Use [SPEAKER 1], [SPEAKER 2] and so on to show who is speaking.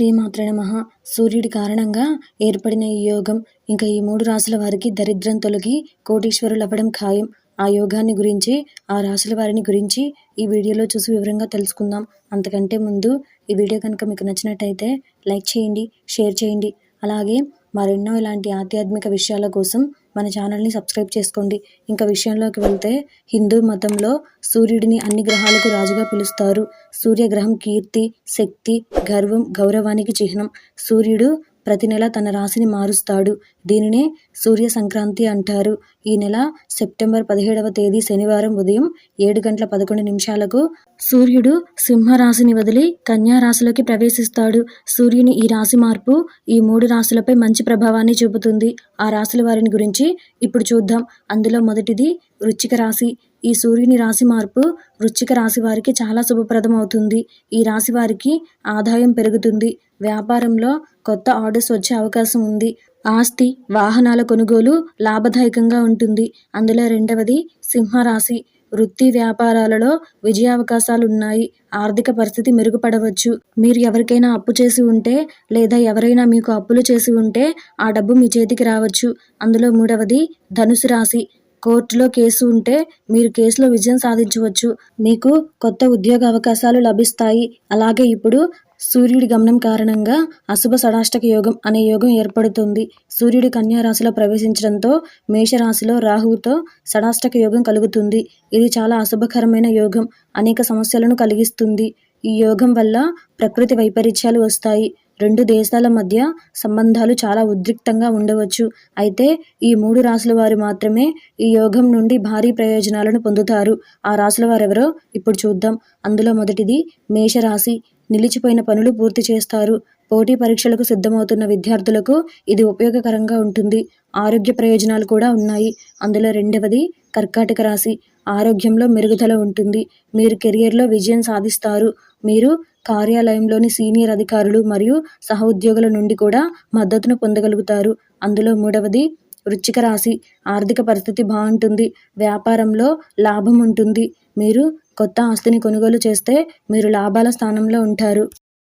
[SPEAKER 1] శ్రీమాత్ర నమః. సూర్యుడి కారణంగా ఏర్పడిన ఈ యోగం ఇంకా ఈ మూడు రాసుల వారికి దరిద్రం తొలగి కోటీశ్వరులవ్వడం ఖాయం. ఆ యోగాన్ని గురించి ఆ రాసుల వారిని గురించి ఈ వీడియోలో చూసి వివరంగా తెలుసుకుందాం. అంతకంటే ముందు ఈ వీడియో కనుక మీకు నచ్చినట్టయితే లైక్ చేయండి షేర్ చేయండి. అలాగే మరెన్నో ఇలాంటి ఆధ్యాత్మిక విషయాల కోసం మన ఛానల్ని సబ్స్క్రైబ్ చేసుకోండి. ఇంకా విషయంలోకి వెళ్తే హిందూ మతంలో సూర్యుడిని అన్ని గ్రహాలకు రాజుగా పిలుస్తారు. సూర్యగ్రహం కీర్తి శక్తి గర్వం గౌరవానికి చిహ్నం. సూర్యుడు ప్రతి నెల తన రాశిని మారుస్తాడు. దీనినే సూర్య సంక్రాంతి అంటారు. ఈ నెల సెప్టెంబర్ పదిహేడవ తేదీ శనివారం ఉదయం ఏడు గంటల పదకొండు నిమిషాలకు సూర్యుడు సింహరాశిని వదిలి కన్యా రాశిలోకి ప్రవేశిస్తాడు. సూర్యుని ఈ రాశి మార్పు ఈ మూడు రాశులపై మంచి ప్రభావాన్ని చూపుతుంది. ఆ రాశుల వారిని గురించి ఇప్పుడు చూద్దాం. అందులో మొదటిది వృచ్చిక రాశి. ఈ సూర్యుని రాశి మార్పు వృశ్చిక రాశి వారికి చాలా శుభప్రదం అవుతుంది ఈ రాశి వారికి ఆదాయం పెరుగుతుంది. వ్యాపారంలో కొత్త ఆర్డర్స్ వచ్చే అవకాశం ఉంది. ఆస్తి వాహనాల కొనుగోలు లాభదాయకంగా ఉంటుంది. అందులో రెండవది సింహరాశి. వృత్తి వ్యాపారాలలో విజయావకాశాలు ఉన్నాయి ఆర్థిక పరిస్థితి మెరుగుపడవచ్చు. మీరు ఎవరికైనా అప్పు చేసి ఉంటే లేదా ఎవరైనా మీకు అప్పులు చేసి ఉంటే ఆ డబ్బు మీ చేతికి రావచ్చు. అందులో మూడవది ధనుసు రాశి. కోర్టులో కేసు ఉంటే మీరు కేసులో విజయం సాధించవచ్చు. మీకు కొత్త ఉద్యోగ అవకాశాలు లభిస్తాయి. అలాగే ఇప్పుడు సూర్యుడి గమనం కారణంగా అశుభ షడాష్టక యోగం అనే యోగం ఏర్పడుతుంది. సూర్యుడు కన్యారాశిలో ప్రవేశించడంతో మేషరాశిలో రాహువుతో షడాష్టక యోగం కలుగుతుంది. ఇది చాలా అశుభకరమైన యోగం. అనేక సమస్యలను కలిగిస్తుంది. ఈ యోగం వల్ల ప్రకృతి వైపరీత్యాలు వస్తాయి. రెండు దేశాల మధ్య సంబంధాలు చాలా ఉద్రిక్తంగా ఉండవచ్చు. అయితే ఈ మూడు రాసుల వారు మాత్రమే ఈ యోగం నుండి భారీ ప్రయోజనాలను పొందుతారు. ఆ రాసుల వారెవరో ఇప్పుడు చూద్దాం. అందులో మొదటిది మేషరాశి. నిలిచిపోయిన పనులు పూర్తి చేస్తారు. పోటీ పరీక్షలకు సిద్ధమవుతున్న విద్యార్థులకు ఇది ఉపయోగకరంగా ఉంటుంది. ఆరోగ్య ప్రయోజనాలు కూడా ఉన్నాయి. అందులో రెండవది కర్కాటక రాశి. ఆరోగ్యంలో మెరుగుదల ఉంటుంది. మీరు కెరియర్లో విజయం సాధిస్తారు. మీరు కార్యాలయంలోని సీనియర్ అధికారులు మరియు సహోద్యోగుల నుండి కూడా మద్దతును పొందగలుగుతారు. అందులో మూడవది వృచ్చిక రాశి. ఆర్థిక పరిస్థితి బాగుంటుంది. వ్యాపారంలో లాభం ఉంటుంది. మీరు కొత్త ఆస్తిని కొనుగోలు చేస్తే మీరు లాభాల స్థానంలో ఉంటారు.